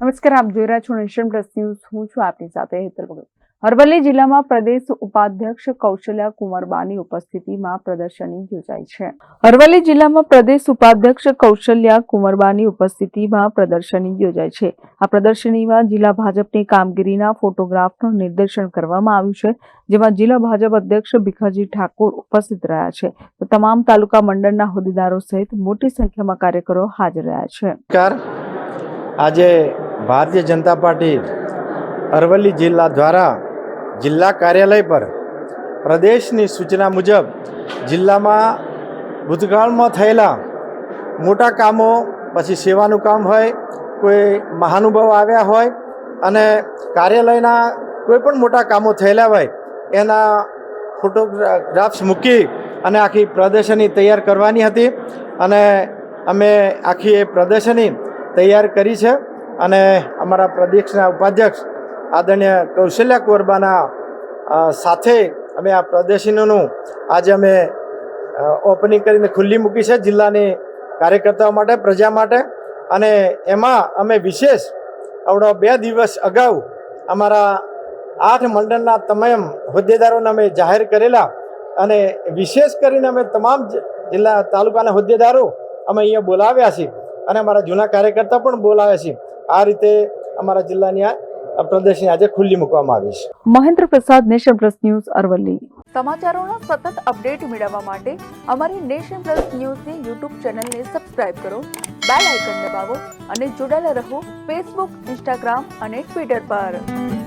નમસ્કાર, આપ જોઈ રહ્યા છો નેશન પ્લસ ન્યૂઝ. હું છું આપની સાથે હેતલ ભગત. અરવલ્લી જિલ્લામાં પ્રદેશ ઉપાધ્યક્ષ કૌશલ્યા કુંવરબાની ઉપસ્થિતિમાં પ્રદર્શની યોજાઈ છે. અરવલ્લી જિલ્લામાં પ્રદેશ ઉપાધ્યક્ષ કૌશલ્યા કુંવરબાની ઉપસ્થિતિમાં પ્રદર્શની યોજાઈ છે. આ પ્રદર્શનીમાં જિલ્લા ભાજપની કામગીરીના ફોટોગ્રાફનું નિર્દેશન કરવામાં આવ્યું છે, જેમાં જિલ્લા ભાજપ અધ્યક્ષ ભીખાજી ઠાકોર ઉપસ્થિત રહ્યા છે. તો તમામ તાલુકા મંડળના હોદ્દેદારો સહિત મોટી સંખ્યામાં કાર્યકરો હાજર રહ્યા છે. આજે ભારતીય જનતા પાર્ટી અરવલ્લી જિલ્લા દ્વારા જિલ્લા કાર્યાલય પર પ્રદેશની સૂચના મુજબ જિલ્લામાં ભૂતકાળમાં થયેલા મોટા કામો, પછી સેવાનું કામ હોય, કોઈ મહાનુભાવ આવ્યા હોય અને કાર્યાલયના કોઈ પણ મોટા કામો થયેલા હોય, એના ફોટોગ્રાફ્સ મૂકી અને આખી પ્રદર્શની તૈયાર કરવાની હતી. અને અમે આખી એ પ્રદર્શની તૈયાર કરી છે અને અમારા પ્રદેશના ઉપાધ્યક્ષ આદરણીય કૌશલ્યા કોરબાના સાથે અમે આ પ્રદર્શનીનું આજે અમે ઓપનિંગ કરીને ખુલ્લી મૂકી છે જિલ્લાની કાર્યકર્તાઓ માટે, પ્રજા માટે. અને એમાં અમે વિશેષ આવડો બે દિવસ અગાઉ અમારા આઠ મંડળના તમામ હોદ્દેદારોને અમે જાહેર કરેલા અને વિશેષ કરીને અમે તમામ જિલ્લા તાલુકાના હોદ્દેદારો અમે અહીંયા બોલાવ્યા છીએ. અને અમારા જૂના કાર્યકર્તા પણ બોલાવે છે. આ રીતે અમારા જિલ્લાની આ પ્રદર્શની આજે ખુલ્લી મૂકવામાં આવી છે. Mahendra Prasad nation plus news Aravalli. સમાચારોનો સતત અપડેટ મેળવવા માટે અમારી નેશન પ્લસ ન્યૂઝની યુટ્યુબ ચેનલને સબસ્ક્રાઇબ કરો બેલ આઇકન દબાવો અને જોડાયેલા રહો ફેસબુક ઇન્સ્ટાગ્રામ અને ટ્વિટર પર.